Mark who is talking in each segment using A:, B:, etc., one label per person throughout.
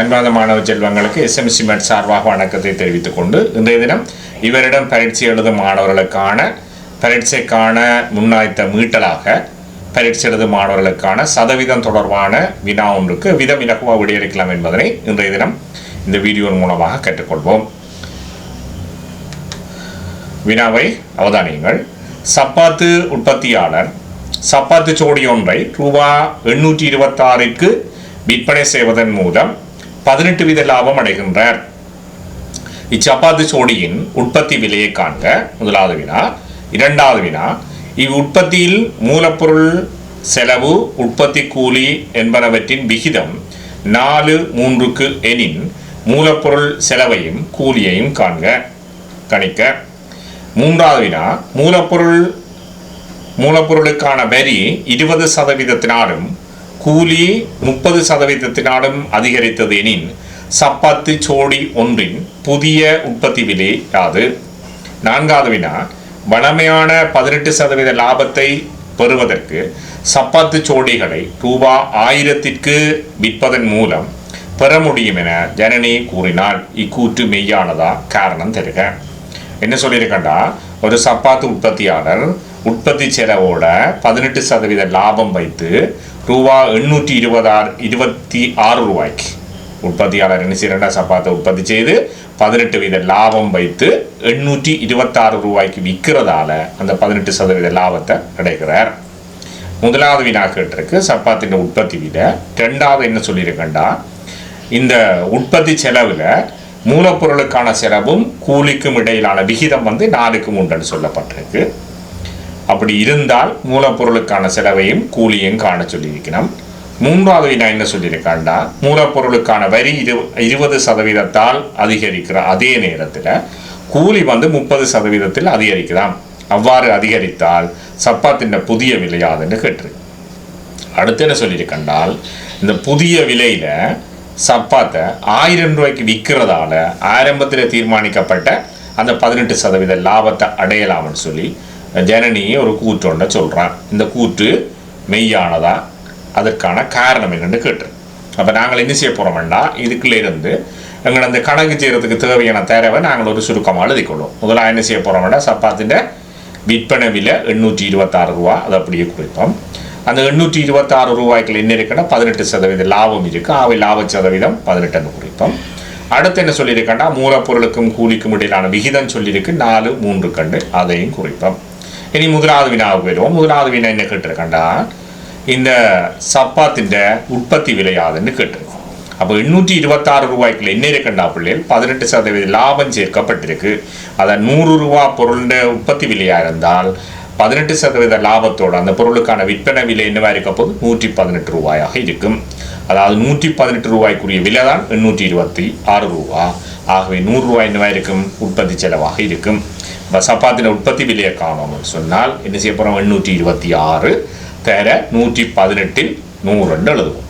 A: அன்பாத மாணவ செல்வங்களுக்கு எஸ்எம்சி மெட் சார்பாக வணக்கத்தை தெரிவித்துக் கொண்டு இன்றைய தினம் இவரிடம் பரீட்சை எழுதும் மாணவர்களுக்கான பரீட்சைக்கான முன்னாய்த்த மீட்டலாக பரீட்சை எழுதும் மாணவர்களுக்கான சதவீதம் தொடர்பான வினா ஒன்றுக்கு விதம் இலகுவாக விடையளிக்கலாம் என்பதனை இன்றைய தினம் இந்த வீடியோ மூலமாக கற்றுக்கொள்வோம். வினாவை அவதானியுங்கள். சப்பாத்து உற்பத்தியாளர் சப்பாத்து சோடி ஒன்றை ரூபா எண்ணூற்றி இருபத்தாறிற்கு விற்பனை செய்வதன் மூலம் பதினெட்டு வீத லாபம் அடைகின்றார். இச்சப்பாத்து சோடியின் உற்பத்தி விலையை காண்க. முதலாவது வினா இரண்டாவது வினா. இவ்வுற்பத்தியில் மூலப்பொருள் செலவு உற்பத்தி கூலி என்பனவற்றின் விகிதம் நாலு மூன்றுக்கு எனின் மூலப்பொருள் செலவையும் கூலியையும் காண்க. கணிக்க. மூன்றாவது வினா மூலப்பொருள் மூலப்பொருளுக்கான வரி இருபது சதவீதத்தினாலும் கூலி முப்பது சதவீதத்தினாலும் அதிகரித்தது எனின் சப்பாத்து சோடி ஒன்றின் புதிய உற்பத்தி விலை யாது? நான்காவது வினா வளமையான பதினெட்டு சதவீத லாபத்தை பெறுவதற்கு சப்பாத்து சோடிகளை ரூபா ஆயிரத்திற்கு விற்பதன் மூலம் பெற முடியும் என ஜனனி கூறினால் இக்கூற்று மெய்யானதா காரணம் தருக. என்ன சொல்லியிருக்கண்டா? ஒரு சப்பாத்து உற்பத்தியாளர் உற்பத்தி செலவோட பதினெட்டு சதவீத லாபம் வைத்து ரூபா எண்ணூற்றி இருபதாறு இருபத்தி ஆறு ரூபாய்க்கு. உற்பத்தியாளர் என்ன செய்யறா சப்பாத்தை உற்பத்தி செய்து பதினெட்டு வீத லாபம் வைத்து எண்ணூற்றி இருபத்தாறு ரூபாய்க்கு விற்கிறதால அந்த பதினெட்டு சதவீத லாபத்தை கிடைக்கிறார் முதலாவது வினா கேட்டிருக்கு சப்பாத்தின் உற்பத்தி விட ரெண்டாவது என்ன சொல்லியிருக்கண்டா இந்த உற்பத்தி செலவில் மூலப்பொருளுக்கான செலவும் கூலிக்கும் இடையிலான விகிதம் வந்து நாலுக்கு மூன்றுன்னு சொல்லப்பட்டிருக்கு. அப்படி இருந்தால் மூலப்பொருளுக்கான செலவையும் கூலியும் காண சொல்லியிருக்கணும் மூன்றாவது நான் என்ன சொல்லியிருக்காண்டா? மூலப்பொருளுக்கான வரி இரு இருபது சதவீதத்தால் அதிகரிக்கிற அதே நேரத்தில் கூலி வந்து முப்பது சதவீதத்தில் அதிகரிக்கலாம் அவ்வாறு அதிகரித்தால் சப்பாத்தின் புதிய விலையாதுன்னு கேட்டிருக்கு. அடுத்து என்ன சொல்லியிருக்கண்டால் இந்த புதிய விலையில சப்பாத்தை ஆயிரம் ரூபாய்க்கு விற்கிறதால ஆரம்பத்தில் தீர்மானிக்கப்பட்ட அந்த பதினெட்டு சதவீத லாபத்தை அடையலாம்னு சொல்லி ஜனனி ஒரு கூற்று ஒன்றை சொல்கிறான் இந்த கூற்று மெய்யானதா? அதற்கான காரணம் என்னென்னு கேட்டு. அப்போ நாங்கள் என்ன செய்ய போகிறோம்னா இதுக்குள்ளே இருந்து எங்களை அந்த கணக்கு செய்கிறதுக்கு தேவையான தேவை நாங்கள் ஒரு சுருக்கமாக எழுதிக்கொள்வோம். முதலாக என்ன செய்ய போகிறோம்னா சப்பாத்தின் விற்பனை விலை எண்ணூற்றி இருபத்தாறு ரூபா. அது அப்படியே குறிப்போம். அந்த எண்ணூற்றி இருபத்தாறு ரூபாய்க்குள்ள என்ன இருக்குன்னா பதினெட்டு சதவீத லாபம் இருக்குது அவை லாப சதவீதம் பதினெட்டுன்னு குறிப்போம். அடுத்து என்ன சொல்லியிருக்கேன்டா மூலப்பொருளுக்கும் கூலிக்கும் இடையிலான விகிதம் சொல்லியிருக்கு. நாலு மூன்று கண்டு அதையும் குறிப்போம். இனி முதலாவது வினாவுக்கு வருவோம் முதலாவது வினா என்ன கேட்டிருக்கேன்டா இந்த சப்பாத்தின் உற்பத்தி விலையாதுன்னு கேட்டிருக்கோம் அப்போ எண்ணூற்றி இருபத்தாறு ரூபாய்க்குள்ள என்ன இருக்கண்டா பிள்ளைகள் பதினெட்டு சதவீத லாபம் சேர்க்கப்பட்டிருக்கு அதை நூறு ரூபா பொருளின் உற்பத்தி விலையாக இருந்தால் பதினெட்டு சதவீத லாபத்தோட அந்த பொருளுக்கான விற்பனை விலை என்னவாக இருக்க போது நூற்றி பதினெட்டு ரூபாயாக இருக்கும் அதாவது நூற்றி பதினெட்டு ரூபாய்க்குரிய விலை தான் எண்ணூற்றி இருபத்தி ஆறு ரூபா ஆகவே நூறுரூவா ரூபாய் என்னவா இருக்கும்? உற்பத்தி செலவாக இருக்கும். இப்போ சப்பாத்தின உற்பத்தி விலையை காணோம்னு சொன்னால் என்ன செய்ய போகிறோம் எண்ணூற்றி இருபத்தி ஆறு தர நூற்றி பதினெட்டில் நூறுன்னு எழுதுவோம்.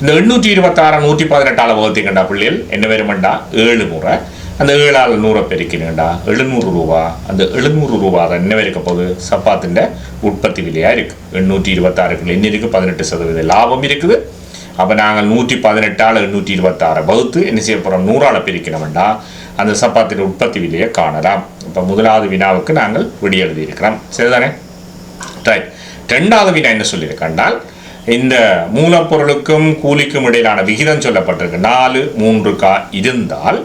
A: இந்த எண்ணூற்றி இருபத்தாறு நூற்றி பதினெட்டால் வகுத்தீங்கண்டா பிள்ளைகள்? என்ன வருமெண்டா ஏழு முறை. அந்த ஏழால் நூறை பெருக்கினுங்கண்டா? எழுநூறு ரூபா. அந்த எழுநூறு ரூபா தான் என்ன இருக்க போகுது? சப்பாத்தின் உற்பத்தி விலையாக இருக்குது எண்ணூற்றி இருபத்தாறுக்குள்ள என்ன இருக்குது பதினெட்டு சதவீத லாபம் இருக்குது. அப்போ நாங்கள் நூற்றி பதினெட்டால் எண்ணூற்றி இருபத்தாறை வகுத்து என்ன செய்ய போகிறோம் நூறால் பிரிக்கணும்டா. அந்த சப்பாத்தின் உற்பத்தி விலையை காணலாம். இப்போ முதலாவது வினாவுக்கு நாங்கள் விடி எழுதியிருக்கிறோம். சரிதானே? ரைட் ரெண்டாவது வினா என்ன சொல்லியிருக்கண்டால் இந்த மூலப்பொருளுக்கும் கூலிக்கும் இடையிலான விகிதம் சொல்லப்பட்டிருக்கு. நாலு மூன்று கா இருந்தால்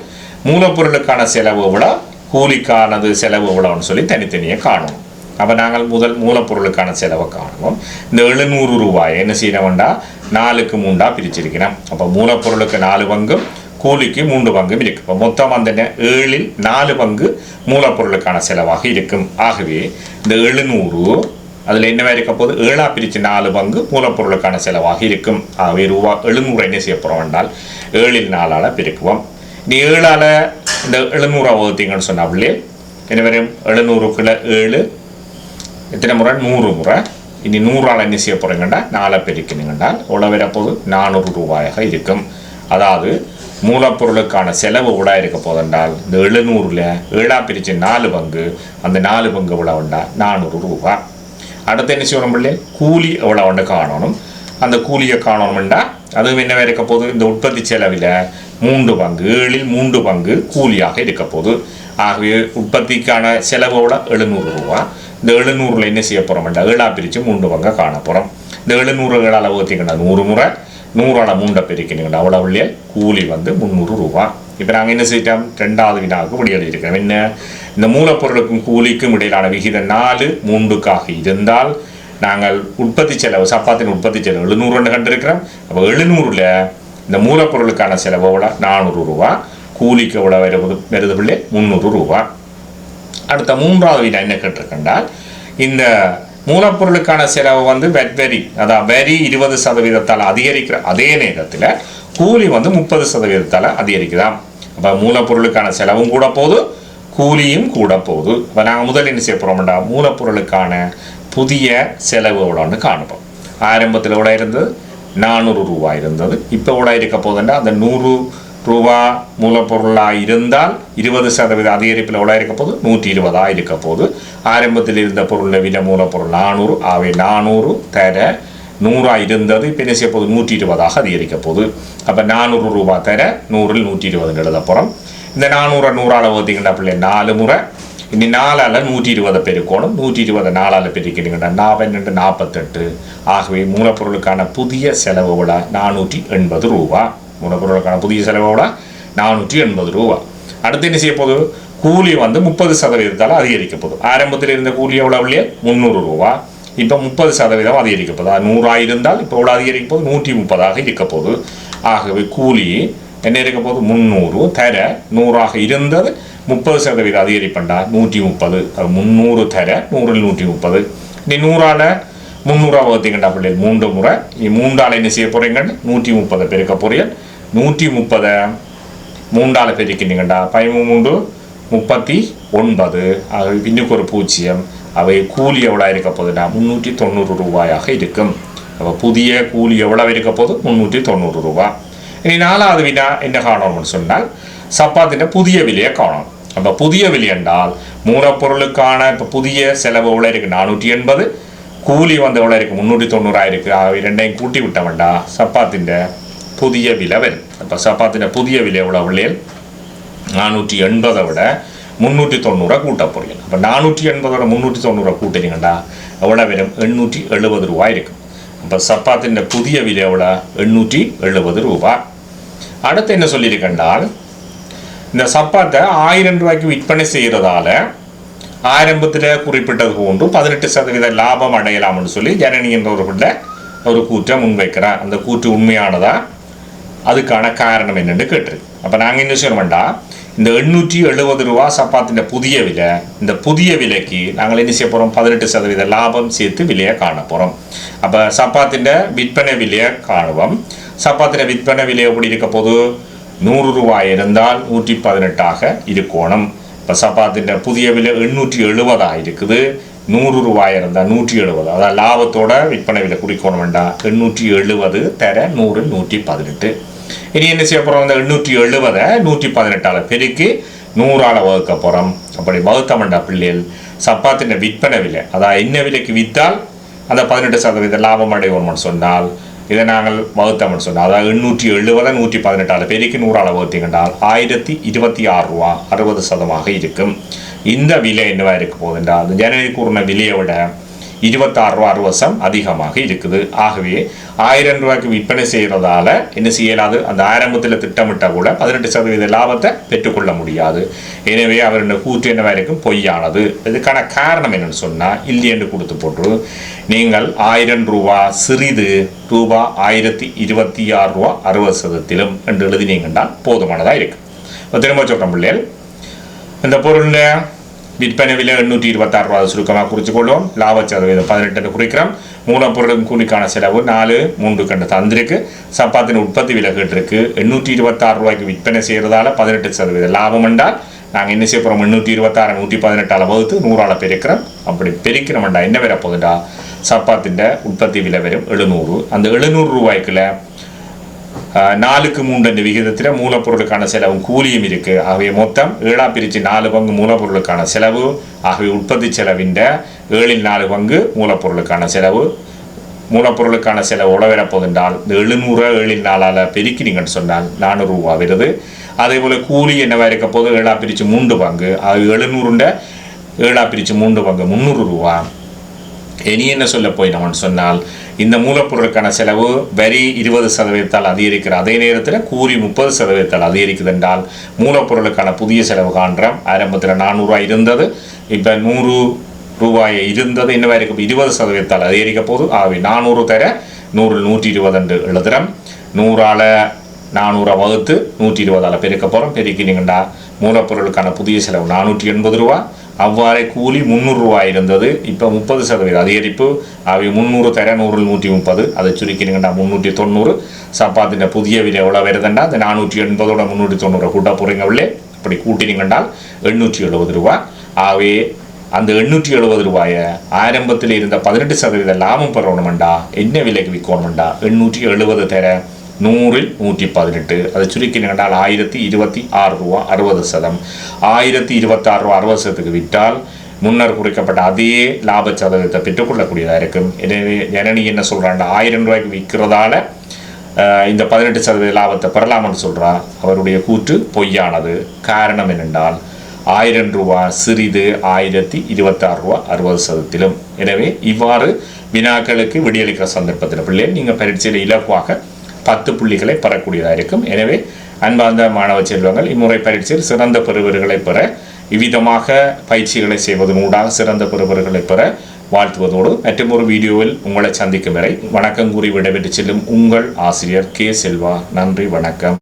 A: மூலப்பொருளுக்கான செலவு எவ்வளோ? கூலிக்கானது செலவு எவ்வளோன்னு சொல்லி தனித்தனியாக காணும் அப்போ நாங்கள் முதல் மூலப்பொருளுக்கான செலவை காணுவோம். இந்த எழுநூறு ரூபாய் என்ன செய்யணும்டா? நாலுக்கு மூண்டா பிரிச்சிருக்கிறோம் அப்போ மூலப்பொருளுக்கு நாலு பங்கும் கூலிக்கு மூன்று பங்கும் இருக்கு. இப்போ மொத்தம் அந்த ஏழில் நாலு பங்கு மூலப்பொருளுக்கான செலவாக இருக்கும். ஆகவே இந்த எழுநூறு அதில் என்னவா இருக்க போது ஏழா பிரித்து நாலு பங்கு மூலப்பொருளுக்கான செலவாக இருக்கும். ஆகவே ரூபா எழுநூறு என்ன செய்ய போகிறோம் என்றால் ஏழில் நாலால் பெருக்குவோம். நீ ஏழால் இந்த எழுநூறா வகுத்தீங்கன்னு சொன்னாவில்லே என்ன வரும்? எழுநூறுக்குள்ள ஏழு எத்தனை முறை? நூறு முறை. இனி நூறால் என்ன செய்ய போகிறீங்கண்டா நாலை பெருக்கினீங்கண்டா எவ்வளோ வரப்போகுது நானூறு ரூபாயாக இருக்கும். அதாவது மூலப்பொருளுக்கான செலவு விடா இருக்க போதென்றால் இந்த எழுநூறில் ஏழா பிரித்து நாலு பங்கு அந்த நாலு பங்கு எவ்வளவுண்டா? நானூறு ரூபா. அடுத்து என்ன செய்யணும் பிள்ளை? கூலி எவ்வளோண்டு காணணும். அந்த கூலியை காணணும்டா. அதுவும் என்ன இருக்க போது இந்த உற்பத்தி செலவில் மூன்று பங்கு ஏழில் மூன்று பங்கு கூலியாக இருக்க போது ஆகவே உற்பத்திக்கான செலவோட எழுநூறு ரூபா. இந்த எழுநூறுல என்ன செய்ய போகிறோம்டா ஏழா பிரித்து மூன்று பங்கை காண போகிறோம் இந்த எழுநூறு ஏழால் வகுத்தீங்கன்னா நூறு முறை. நூறால் மூண்டை பிரிக்கணுங்கடா அவ்வளோ இல்லையா கூலி வந்து முந்நூறு ரூபா. இப்போ நாங்கள் என்ன செய்யிட்டோம் ரெண்டாவது வினாவுக்கு விடியல் என்ன? இந்த மூலப்பொருளுக்கும் கூலிக்கும் இடையிலான விகிதம் நாலு மூன்றுக்காக இருந்தால் நாங்கள் உற்பத்தி செலவு சப்பாத்தின் உற்பத்தி செலவு எழுநூறுன்னு கண்டிருக்கிறோம். அப்போ எழுநூறில் இந்த மூலப்பொருளுக்கான செலவோட நானூறு ரூபா. கூலிக்கு எவ்வளோ வருவது வருது பிள்ளை? முந்நூறு ரூபா. அடுத்த மூன்றாவது வினா என்ன கேட்டிருக்கின்றால் இந்த மூலப்பொருளுக்கான செலவு வந்து வெட் வரி அதான் வரி இருபது சதவீதத்தால் அதிகரிக்கிற அதே நேரத்தில் கூலி வந்து முப்பது சதவீதத்தால் அதிகரிக்குதாம். அப்போ மூலப்பொருளுக்கான செலவும் கூட போகுது கூலியும் கூட போகுது. இப்போ நாங்கள் முதல் என்ன செய்ய போகிறோம்டா மூலப்பொருளுக்கான புதிய செலவு எவ்வளோன்னு காணுப்போம் ஆரம்பத்தில் எவ்வளோ இருந்தது? நானூறு ரூபாய் இருந்தது. இப்போ எவ்வளோ இருக்க போதுன்னா அந்த நூறு ரூபா மூலப்பொருளாக இருந்தால் இருபது சதவீத அதிகரிப்பில் எவ்வளோ இருக்க போகுது? நூற்றி இருபதாக இருக்க போது ஆரம்பத்தில் இருந்த பொருளில் விலை மூலப்பொருள் நானூறு அவை நானூறு தர நூறாக இருந்தது இப்போ என்ன செய்ய போகுது? நூற்றி இருபதாக அதிகரிக்க போகுது. அப்போ நானூறு ரூபா தர நூறில் நூற்றி இருபதுன்னு எழுத போகிறோம் இந்த நானூறை நூறால் பார்த்தீங்கன்னா பிள்ளை நாலு முறை. இனி நாலால் நூற்றி இருபதை பெருக்கணும். நூற்றி இருபதை நாலால் பெருக்கிறீங்கன்னா நாற்பன்னெண்டு நாற்பத்தெட்டு ஆகவே மூலப்பொருளுக்கான புதிய செலவு விட நானூற்றி எண்பது ரூபா. மூலப்பொருளுக்கான புதிய செலவோட நானூற்றி எண்பது ரூபா. அடுத்து என்ன செய்ய போகுது? கூலி வந்து முப்பது சதவீதத்தால் அதிகரிக்க போகுது ஆரம்பத்தில் இருந்த கூலி எவ்வளோ இல்லையா? முந்நூறு ரூபா. இப்போ முப்பது சதவீதம் அதிகரிக்க போகுது. நூறாக இருந்தால் இப்போ எவ்வளோ அதிகரிக்க போகுது? நூற்றி முப்பதாக இருக்க போகுது. ஆகவே கூலி என்ன இருக்க போகுது? முந்நூறு தர நூறாக இருந்தது முப்பது சதவீதம் அதிகரிப்பண்டா? நூற்றி முப்பது. அது முந்நூறு தர நூறில் நூற்றி முப்பது. நீ நூறால் முந்நூறுரூவா வகுத்தீங்கண்டா பிள்ளைகள்? மூன்று முறை. மூன்றால் என்ன செய்ய போகிறீங்கன்னு நூற்றி முப்பதை பெருக்க போறீங்க நூற்றி முப்பதை. மூன்றால் பெருக்கினீங்கண்டா. பதிமூணு மூன்று முப்பத்தி ஒன்பது. ஆகவே இன்னுக்கு ஒரு பூஜ்ஜியம். அவை கூலி எவ்வளோ இருக்க போகுதுன்னா முந்நூற்றி தொண்ணூறு ரூபாயாக இருக்கும். அப்போ புதிய கூலி எவ்வளோ இருக்க போது முந்நூற்றி தொண்ணூறு ரூபா. இனி நாலாவது வினா என்ன காணணும்னு சொன்னால் சப்பாத்தின் புதிய விலையை காணும் அப்போ புதிய விலை என்றால் மூலப்பொருளுக்கான இப்போ புதிய செலவு எவ்வளோ இருக்குது நானூற்றி எண்பது. கூலி வந்து எவ்வளோ இருக்குது முந்நூற்றி தொண்ணூறா இருக்குது ஆகவே கூட்டி விட்டவன்டா. சப்பாத்தின் புதிய விலை வரும் இப்போ சப்பாத்தின் புதிய விலை எவ்வளோ விலையில் நானூற்றி எண்பதை விட முந்நூற்றி தொண்ணூறை கூட்ட போகிறீங்க அப்போ நானூற்றி எண்பதோட முந்நூற்றி தொண்ணூறை கூட்டினீங்கன்னா எவ்வளோ வரும்? எண்ணூற்றி எழுபது ரூபாய் இருக்கும். அப்போ சப்பாத்தின் புதிய விலை எவ்வளோ எண்ணூற்றி எழுபது ரூபா. அடுத்து என்ன சொல்லியிருக்கேன்னால் இந்த சப்பாத்தை ஆயிரம் ரூபாய்க்கு விற்பனை செய்கிறதால ஆரம்பத்தில் குறிப்பிட்டது போன்று பதினெட்டு சதவீத லாபம் அடையலாம்னு சொல்லி ஜனனி என்றவர்களில் ஒரு கூற்றை முன்வைக்கிறார். அந்த கூற்று உண்மையானதா? அதுக்கான காரணம் என்னென்று கேட்டிருக்கு அப்போ நாங்கள் என்ன செய்யணும்டா இந்த எண்ணூற்றி எழுபது ரூபா சப்பாத்தின் புதிய விலை இந்த புதிய விலைக்கு நாங்கள் என்ன செய்ய போகிறோம் பதினெட்டு சதவீத லாபம் சேர்த்து விலையை காண போகிறோம் அப்போ சப்பாத்தின் விற்பனை விலையை காணுவோம். சப்பாத்தின் விற்பனை விலை எப்படி இருக்க போது நூறு ரூபாய் இருந்தால் நூற்றி பதினெட்டாக இருக்கணும். இப்போ சப்பாத்தின் புதிய விலை எண்ணூற்றி எழுபதாக இருக்குது. நூறு ரூபாய் இருந்தால் நூற்றி எழுபது. அதாவது லாபத்தோட விற்பனை விலை குறிக்கணும் வேண்டாம் எண்ணூற்றி எழுபது தர நூறு நூற்றி பதினெட்டு. இனி என்ன செய்ய போகிறோம் அந்த எண்ணூற்றி எழுபதை நூற்றி பதினெட்டால் பெருக்கி நூறால் வகுக்க போகிறோம் அப்படி வகுத்தமண்டா பிள்ளைகள். சப்பாத்தின விற்பனை விலை. அதாவது என்ன விலைக்கு விற்றால் அந்த பதினெட்டு சதவீத லாபம் அடைவோம்னு சொன்னால் இதை நாங்கள் வகுத்தோம்னு சொன்னால். அதாவது எண்ணூற்றி எழுபதை நூற்றி பதினெட்டால் பெருக்கி நூறால் வகுத்தீங்கன்றால் ஆயிரத்தி இருபத்தி ஆறு ரூபா அறுபது சதமாக இருக்கும். இந்த விலை என்னவாக இருக்க போகுதுன்றால் அந்த ஜனவரி கூறின விலையை விட இருபத்தாறு ரூபா அறுபது சம் அதிகமாக இருக்குது. ஆகவே ஆயிரம் ரூபாய்க்கு விற்பனை செய்கிறதால என்ன செய்யலாது? அந்த ஆரம்பத்தில் திட்டமிட்ட கூட பதினெட்டு சதவீத லாபத்தை பெற்றுக்கொள்ள முடியாது. எனவே அவருடைய கூற்று என்னவா இருக்கும் பொய்யானது? இதுக்கான காரணம் என்னன்னு சொன்னால் இல்லையென்று கொடுத்து போட்டு நீங்கள் ஆயிரம் ரூபா சிறிது ரூபா ஆயிரத்தி இருபத்தி ஆறு ரூபா அறுபது சதத்திலும் என்று எழுதினீங்கன்னா போதுமானதாக இருக்கு இப்போ திரும்ப சொல்கிறோம் பிள்ளைகள். இந்த பொருளில் விற்பனை விலை எண்ணூற்றி இருபத்தாறு ரூபா சுருக்கமாக குறித்துக்கொள்வோம். லாப சதவீதம் பதினெட்டு குறிக்கிறோம். மூலப்பொருளும் கூலிக்கான செலவு நாலு மூன்று கண்டு தந்திருக்கு. சப்பாத்தின் உற்பத்தி விலை கேட்டிருக்கு. எண்ணூற்றி இருபத்தாறு ரூபாய்க்கு விற்பனை செய்கிறதால பதினெட்டு சதவீத லாபம் என்றால் நாங்கள் என்ன செய்ய போகிறோம் எண்ணூற்றி இருபத்தாறு நூற்றி பதினெட்டால் வகுத்து நூறால் பெருக்கிறோம். அப்படி பெருக்கிறோம்டா என்ன வர போகுதுடா சப்பாத்தின் உற்பத்தி விலை வரும் எழுநூறு. அந்த எழுநூறு ரூபாய்க்குள்ள நாலுக்கு மூன்று என்ற விகிதத்தில் மூலப்பொருளுக்கான செலவும் கூலியும் இருக்குது ஆகவே மொத்தம் ஏழா பிரித்து நாலு பங்கு மூலப்பொருளுக்கான செலவு ஆகவே உற்பத்தி செலவின் ஏழில் நாலு பங்கு மூலப்பொருளுக்கான செலவு மூலப்பொருளுக்கான செலவு உழவரப்போதென்றால் இந்த எழுநூறு ஏழில் நாளால் பெருக்கினீங்கன்னு சொன்னால் நானூறு ரூபா வருது அதே போல் கூலி என்னவா இருக்க போது ஏழா பிரித்து மூன்று பங்கு அது எழுநூறுண்ட ஏழா பிரித்து மூன்று பங்கு முந்நூறு ரூபா இனி என்ன சொல்ல போய் நம்ம சொன்னால் இந்த மூலப்பொருளுக்கான செலவு வரி இருபது சதவீதத்தால் அதிகரிக்கிற அதே நேரத்தில் கூறி முப்பது சதவீதத்தால் அதிகரிக்குது என்றால் மூலப்பொருளுக்கான புதிய செலவு காண்றோம். ஆரம்பத்தில் நானூறுரூவா இருந்தது. இப்போ நூறு ரூபாய் இருந்தது. இன்ன வரைக்கும் இருபது சதவீதத்தால் அதிகரிக்க போது ஆகவே நானூறு தர நூறு நூற்றி இருபது என்று எழுதுகிறோம் நூறால் நானூறு வகுத்து நூற்றி இருபதால் பெருக்க போகிறோம் பெருக்கினீங்கன்னா மூலப்பொருளுக்கான புதிய செலவு நானூற்றி எண்பது ரூபா. அவ்வாறே கூலி முந்நூறுரூவா இருந்தது. இப்போ முப்பது சதவீத அதிகரிப்பு. அவை முந்நூறு தர நூறு நூற்றி முப்பது. அதை சுருக்கினீங்கன்னா முந்நூற்றி தொண்ணூறு. சப்பாத்தின புதிய விலை எவ்வளோ வருதுண்டா அந்த நானூற்றி எண்பதோட முந்நூற்றி தொண்ணூறு. கூட்ட போகிறீங்க உள்ளே. அப்படி கூட்டினீங்கன்றால் எண்ணூற்றி எழுபது ரூபா. ஆகவே அந்த எண்ணூற்றி எழுபது ரூபாயை ஆரம்பத்தில் இருந்த பதினெட்டு சதவீத லாபம் பெறணுமெண்டா? என்ன விலைக்கு விற்கணுமெண்டா? எண்ணூற்றி எழுபது தர நூறில் நூற்றி பதினெட்டு அதை சுருக்கினால் ஆயிரத்தி இருபத்தி ஆறு ரூபா அறுபது சதம். ஆயிரத்தி இருபத்தாறு ரூபா அறுபது சதத்துக்கு விற்றால் முன்னர் குறிக்கப்பட்ட அதே லாப சதவீதத்தை பெற்றுக்கொள்ளக்கூடியதாக இருக்கும். எனவே ஜனனி என்ன சொல்கிறாங்க ஆயிரம் ரூபாய்க்கு விற்கிறதால இந்த பதினெட்டு சதவீத லாபத்தை பெறலாம்னு சொல்றா. அவருடைய கூற்று பொய்யானது. காரணம் என்னென்றால் ஆயிரம் ரூபா சிறிது ஆயிரத்தி இருபத்தாறு ரூபா அறுபது சதத்திலும். எனவே இவ்வாறு வினாக்களுக்கு விடியளிக்கிற சந்தர்ப்பத்தில் பிள்ளை நீங்கள் பரீட்சையில் இலகுவாக பத்து புள்ளிகளை பெறக்கூடியதாக இருக்கும். எனவே அன்பார்ந்த மாணவ செல்வங்கள் இம்முறை பரீட்சையில் சிறந்த பெறுவர்களை பெற இவ்விதமாக பயிற்சிகளை செய்வதன் ஊடாக சிறந்த பெறுவர்களை பெற வாழ்த்துவதோடு மற்றும் ஒரு வீடியோவில் உங்களை சந்திக்கும் வரை வணக்கம் கூறி விடைபெற்று செல்லும் உங்கள் ஆசிரியர் கே செல்வா. நன்றி வணக்கம்.